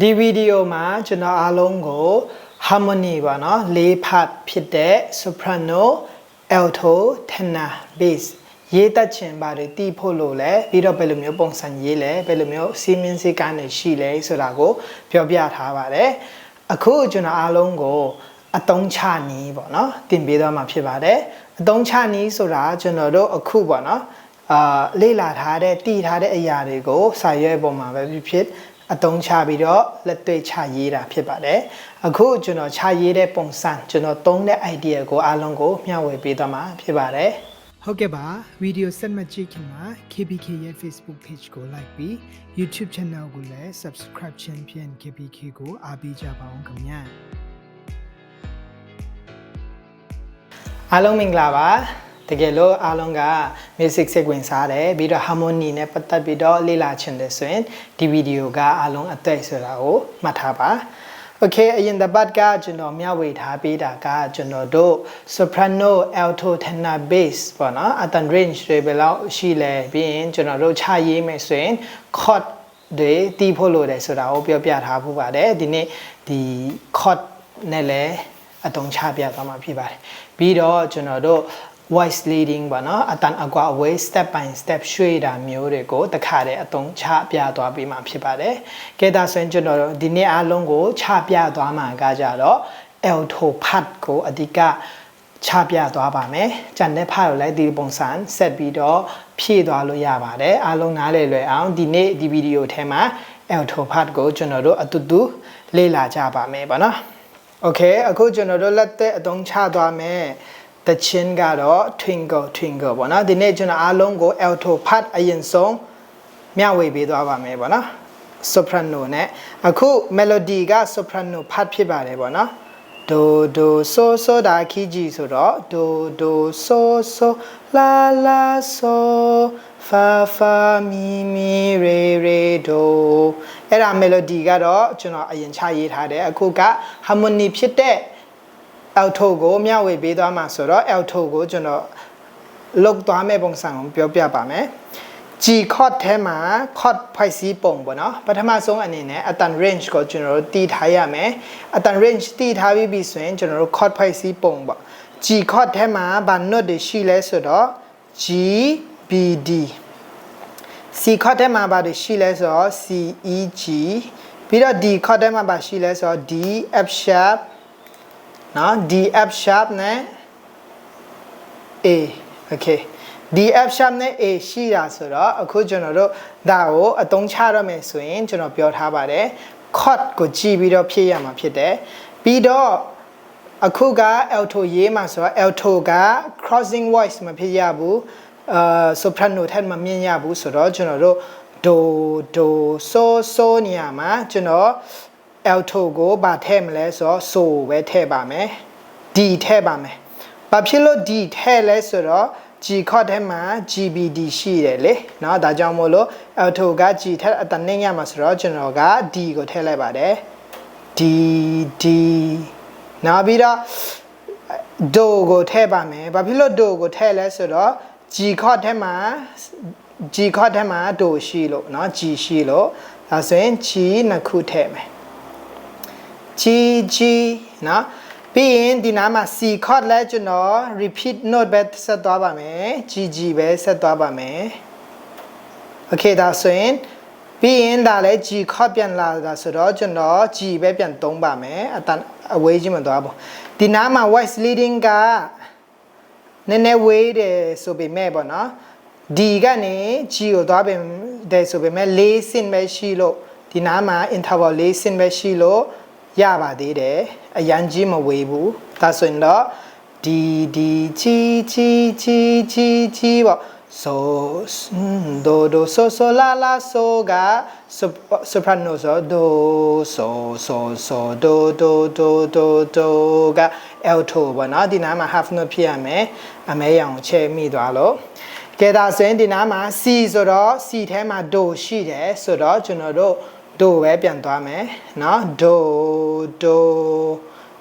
ဒီဗီဒီယိုမှာကျွန်တော်အားလုံးကို harmony ပါเนาะလေးဖတ်ဖြစ်တဲ့ soprano alto tenor bass ရေးတတ်ချင်ပါတယ်တီးဖို့လို့လဲပြီးတော့ဘယ်လိုမျိုးပုံစံရေးလဲဘယ်လိုမျိုးစီးမင်းစည်းကမ်းတွေရှိလဲဆိုတာကိုပြောပြထားပါတယ်အခုကျွန်တော်အားလုံးကိုအတုံးချနီးပေါ့เนาะတင်ပေးသွားမှာဖြစ်ပါတယ်အတုံးချနီးဆိုတာကျွန်တော်တို့အခုပေါ့เนาะအာလေ့လာထားတဲ့တည်ထားတဲ့အရာတွေကိုစာရွက်ပေါ်မှာပဲဖြစ်ဖြစ် အတုံးချပြီးတော့လက်တွေ့ချရေးတာဖြစ်ပါတယ်အခုကျွန်တော်ချရေးတဲ့ပုံစံကျွန်တော်သုံးတဲ့ idea ကိုအားလုံးကိုမျှဝေပေးသွားမှာဖြစ်ပါတယ်ဟုတ်ကဲ့ပါဗီဒီယိုဆက်မှတ်ကြည့်ခင်မှာ KBK ရဲ့ Facebook page ကို like ပြီး YouTube channel ကိုလည်း subscribe ချင်ဖြင့် KBK ကိုအားပေးကြပါအောင်ခင်ဗျာအားလုံးမင်္ဂလာပါ တကယ်လို့အားလုံးက music စိတ်ဝင်စားတယ်ပြီးတော့ harmony နဲ့ပတ်သက်ပြီးတော့လေ့လာချင်တယ်ဆိုရင်ဒီဗီဒီယိုကအားလုံးအသက်ဆိုတာကိုမှတ်ထားပါ Okay အရင်တစ်ပတ်ကကျွန်တော်မျှဝေထားပေးတာကကျွန်တော်တို့ soprano alto tenor bass ပေါ့နော်အတန် range တွေဘယ်လောက်ရှိလဲပြီးရင်ကျွန်တော်တို့ချရေးမယ်ဆိုရင် chord တွေတီးဖို့လိုတယ်ဆိုတာကိုပြောပြထားဖို့ပါတယ်ဒီနေ့ဒီ chord နဲ့လည်းအတုံးချပြသွားမှာဖြစ်ပါတယ်ပြီးတော့ကျွန်တော်တို့ voice leading ပေါ့နော်အတန်အကွာအဝေး step by step ရွှေ့တာမျိုးတွေကိုတခါတည်းအသုံးချပြသွားပေးမှာဖြစ်ပါတယ်။ကဲဒါဆိုရင်ကျွန်တော်တို့ဒီနေ့အားလုံးကိုချပြသွားမှာကကြတော့ alto part ကိုအဓိကချပြသွားပါမယ်။ကြံတဲ့ part ကိုလည်းဒီပုံစံဆက်ပြီးတော့ဖြည့်သွားလို့ရပါတယ်။အားလုံးနားလည်လွယ်အောင်ဒီနေ့ဒီဗီဒီယိုထဲမှာ alto part ကိုကျွန်တော်တို့အတူတူလေ့လာကြပါမယ်ပေါ့နော်။ Okay အခုကျွန်တော်တို့လက်သက်အသုံးချသွားမယ်။ တချင်းကတော့ twinkle twinkle ပေါ့နော်ဒီနေ့ကျွန်တော်အားလုံးကို alto part အရင်ဆုံးမျှဝေပေးသွားပါမယ်ပေါ့နော် soprano နဲ့အခု melody က soprano part ဖြစ်ပါတယ်ပေါ့နော် do do so so ဒါ key G ဆိုတော့ do do so so la la so fa fa mi mi re re do အဲ့ဒါ melody ကတော့ကျွန်တော်အရင်ချရေးထားတယ်အခုက harmony ဖြစ်တဲ့ alto ကိုမျှဝေပေးသွားမှာဆိုတော့ alto ကိုကျွန်တော်လုတ်သွားမယ့်ပုံစံကိုပြောပြပါမယ် G chord ထဲမှာ chord ဖိုက်စီးပုံပေါ့နော်ပထမဆုံးအနေနဲ့အတန် range ကိုကျွန်တော်တို့တည်ထားရမယ်အတန် range တည်ထားပြီးပြီဆိုရင်ကျွန်တော်တို့ chord ဖိုက်စီးပုံပေါ့ G chord ထဲမှာဘာ note တွေရှိလဲဆိုတော့ G B D C chord ထဲမှာဘာတွေရှိလဲဆိုတော့ C E G ပြီးတော့ D chord ထဲမှာဘာရှိလဲဆိုတော့ D F sharp နော် D F sharp နဲ့ A okay D F sharp နဲ့ A ရှိတာဆိုတော့အခုကျွန်တော်တို့ဒါကိုအသုံးချရမယ်ဆိုရင်ကျွန်တော်ပြောထားပါတယ် chord ကိုကြည့်ပြီးတော့ဖြည့်ရမှာဖြစ်တယ်ပြီးတော့အခုက alto ရေးမှာဆိုတော့ alto က crossing voice မဖြစ်ရဘူးအာ soprano ထက်မမြင်ရဘူးဆိုတော့ကျွန်တော်တို့ do do so so နေရာမှာကျွန်တော် alto ကိုဗာထည့်မလဲဆိုတော့ so ပဲထည့်ပါမယ် d ထည့်ပါမယ်ဘာဖြစ်လို့ d ထည့်လဲဆိုတော့ G chord ထဲမှာ GBD ရှိတယ်လေเนาะဒါကြောင့်မို့လို့ alto က G ထက်အတနှင်းရမှာဆိုတော့ကျွန်တော်က D ကိုထည့်လိုက်ပါတယ် D D နောက်ပြီးတော့ do ကိုထည့်ပါမယ်ဘာဖြစ်လို့ do ကိုထည့်လဲဆိုတော့ G chord ထဲမှာ G chord ထဲမှာ do ရှိလို့เนาะ G ရှိလို့ဒါဆိုရင် G နှစ်ခုထည့်မယ် G G နော်ပြီးရင်ဒီနားမှာ C chord လဲကျွန်တော် repeat note ပဲဆက်သွားပါမယ် G G ပဲဆက်သွားပါမယ် Okay ဒါဆိုရင်ပြီးရင်ဒါလဲ G chord ပြန်လာတာဆိုတော့ကျွန်တော် G ပဲပြန်သုံးပါမယ်အတန်အဝေးကြီးမသွားဘူးဒီနားမှာ voice leading ကနည်းနည်းဝေးတယ်ဆိုပေမဲ့ပေါ့နော် D ကနေ G ကိုသွားပြင်တယ်ဆိုပေမဲ့၄ဆင့်ပဲရှိလို့ဒီနားမှာ interval ၄ဆင့်ပဲရှိလို့ ရပါသေးတယ်အရန်ကြီးမဝေးဘူးဒါဆိုရင်တော့ဒီဒီချီချီချီချီချီပေါ့ so do do so so la la so က soprano so do so so so do do do do do က alto ပေါ့နော်ဒီနားမှာ half note ဖြစ်ရမယ်အမဲရောင်ချဲမိသွားလို့ကဲဒါဆိုရင်ဒီနားမှာ C ဆိုတော့ C ထဲမှာ do ရှိတယ်ဆိုတော့ကျွန်တော်တို့ do ပဲပြန်သွားမယ်เนาะ do do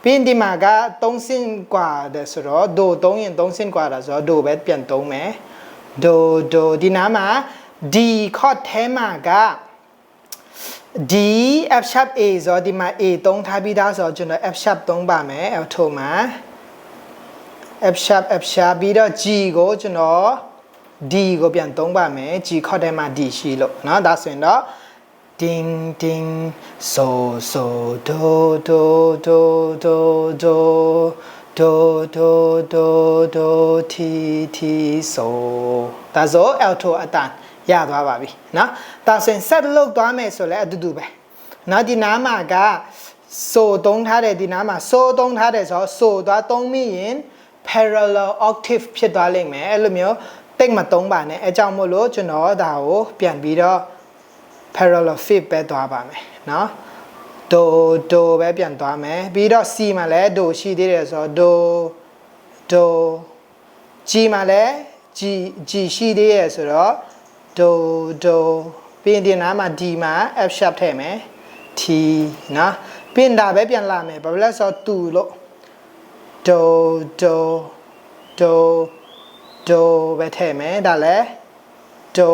ပြီးရင်ဒီမှာက3ဆင့်กว่าတယ်ဆိုတော့ do 3ရင်3ဆင့်กว่าတာဆိုတော့ do ပဲပြန်သုံးမယ် do do ဒီနားမှာ d chord ထဲမှာက D F sharp A ဆိုတော့ဒီမှာ A သုံးထားပြီးသားဆိုတော့ကျွန်တော် F sharp သုံးပါမယ် alto မှာ F sharp F sharp ပြီးတော့ G ကိုကျွန်တော် D ကိုပြန်သုံးပါမယ် G ခေါက်ထဲမှာ D ရှိလို့เนาะဒါဆိုရင်တော့ ding ding so so do do do do do do do do do ti ti so ဒါဆို alto အတန်ရသွားပါပြီเนาะဒါဆိုရင် set လုပ်သွားမယ်ဆိုလဲအတူတူပဲเนาะဒီနားမှာက so သုံးထားတယ်ဒီနားမှာ so သုံးထားတယ်ဆိုတော့ so သွားသုံးမိရင် parallel octave ဖြစ်သွားလိမ့်မယ်အဲ့လိုမျိုးတိတ်မသုံးပါနဲ့အဲကြောင့်မို့လို့ကျွန်တော်ဒါကိုပြန်ပြီးတော့ parallel fifth ပဲသွားပါမယ်เนาะ do do ပဲပြန်သွားမယ်ပြီးတော့ c မှာလည်း do ရှိသေးတယ်ဆိုတော့ do do g မှာလည်း g g ရှိသေးရဆိုတော့ do do ပြီးရင်ဒီနားမှာ d မှာ f sharp ထည့်မယ် t เนาะပြီးရင်ဒါပဲပြန်လာမယ်ဘာဖြစ်လဲဆိုတော့ tu လို့ do do do do ပဲထည့်မယ်ဒါလည်း do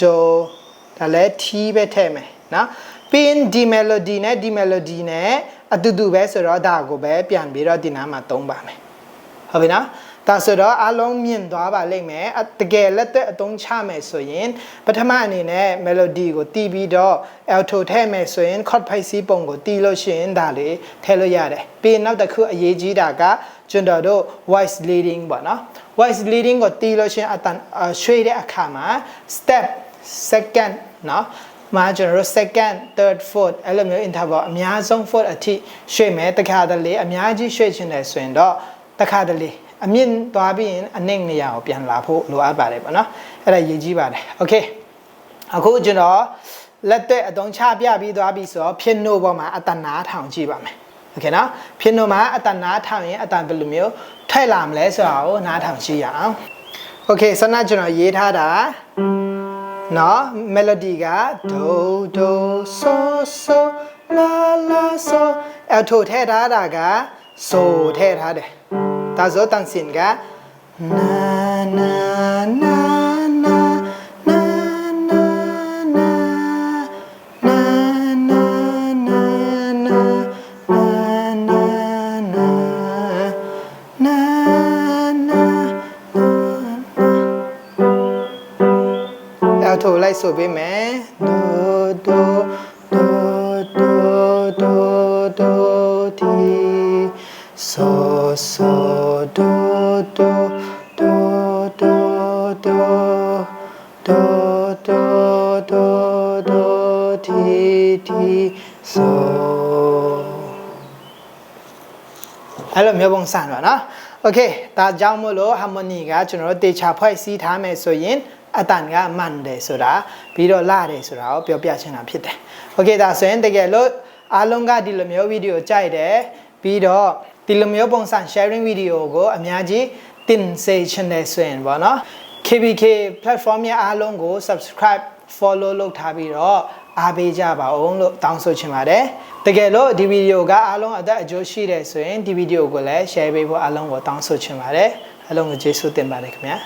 do ဒါလည်း t ပဲထည့်မယ်နော်ပြီးရင်ဒီ melody နဲ့ဒီ melody နဲ့အတူတူပဲဆိုတော့ဒါကိုပဲပြန်ပြီးတော့ဒီနားမှာသုံးပါမယ်ဟုတ်ပြီနော်ဒါဆိုတော့အလုံးမြင့်သွားပါလိမ့်မယ်အတကယ်လက်သက်အသုံးချမယ်ဆိုရင်ပထမအနေနဲ့ melody ကိုတီးပြီးတော့ alto ထည့်မယ်ဆိုရင် chord ဖိုက်စီပုံကိုတီးလို့ရှိရင်ဒါလေးထည့်လို့ရတယ်ပြီးရင်နောက်တစ်ခုအရေးကြီးတာကကျွန်တော်တို့ voice leading ပေါ့နော် voice leading ကိုတီးလို့ရှိရင်အတန်အရွှေ့တဲ့အခါမှာ step second เนาะမှာကျွန်တော်တို့ second third fourth အဲ့လိုမျိုး interval အများဆုံး fourth အထိရွှေ့မယ်တခါတလေအများကြီးရွှေ့ချင်တယ်ဆိုရင်တော့တခါတလေအမြင့်သွားပြီးရင်အနှိမ့်နေရအောင်ပြန်လာဖို့လိုအပ်ပါတယ်ပေါ့နော်အဲ့ဒါရည်ကြီးပါတယ် okay အခုကျွန်တော်လက်သက်အသုံးချပြပြီးသွားပြီဆိုတော့ဖြစ်နို့ပေါ်မှာအတနာထောင်ကြည့်ပါမယ်โอเคနော်ဖြစ်နို့မှာအတနာထောင်ရင်အတန်ဘယ်လိုမျိုးထွက်လာမလဲဆိုတာကိုနားထောင်ကြည့်ရအောင်โอเคဆန္ဒကျွန်တော်ရေးထားတာ နော်မယ်လိုဒီကဒိုဒိုဆိုဆိုလာလာဆိုအထိုထဲထားတာကဆိုထဲထားတယ်ဒါဆိုတန်စင်ကနာနာနာ လိုက်ဆိုပေးမယ် do do do do do do ti so so do do do do do do do do do ti ti so အဲ့လိုမျိုးပုံစံတော့နော်โอเคဒါကြောင့်မို့လို့ harmony ကကျွန်တော်တို့တေချာဖွဲ့စည်းထားမယ်ဆိုရင် အတန်ကမှန်တယ်ဆိုတာပြီးတော့လာတယ်ဆိုတာကိုပြောပြချင်တာဖြစ်တယ်โอเคဒါဆိုရင်တကယ်လို့အားလုံးကဒီလိုမျိုးဗီဒီယိုကြိုက်တယ်ပြီးတော့ဒီလိုမျိုးပုံစံ sharing ဗီဒီယိုကိုအများကြီးတင်စေချင်တယ်ဆိုရင်ပေါ့နော် KBK platform ရဲ့အားလုံးကို subscribe follow လုပ်ထားပြီးတော့အားပေးကြပါအောင်လို့တောင်းဆိုချင်ပါတယ်တကယ်လို့ဒီဗီဒီယိုကအားလုံးအသက်အကျိုးရှိတယ်ဆိုရင်ဒီဗီဒီယိုကိုလည်း share ပေးဖို့အားလုံးကိုတောင်းဆိုချင်ပါတယ်အားလုံးကိုကျေးဇူးတင်ပါတယ်ခင်ဗျာ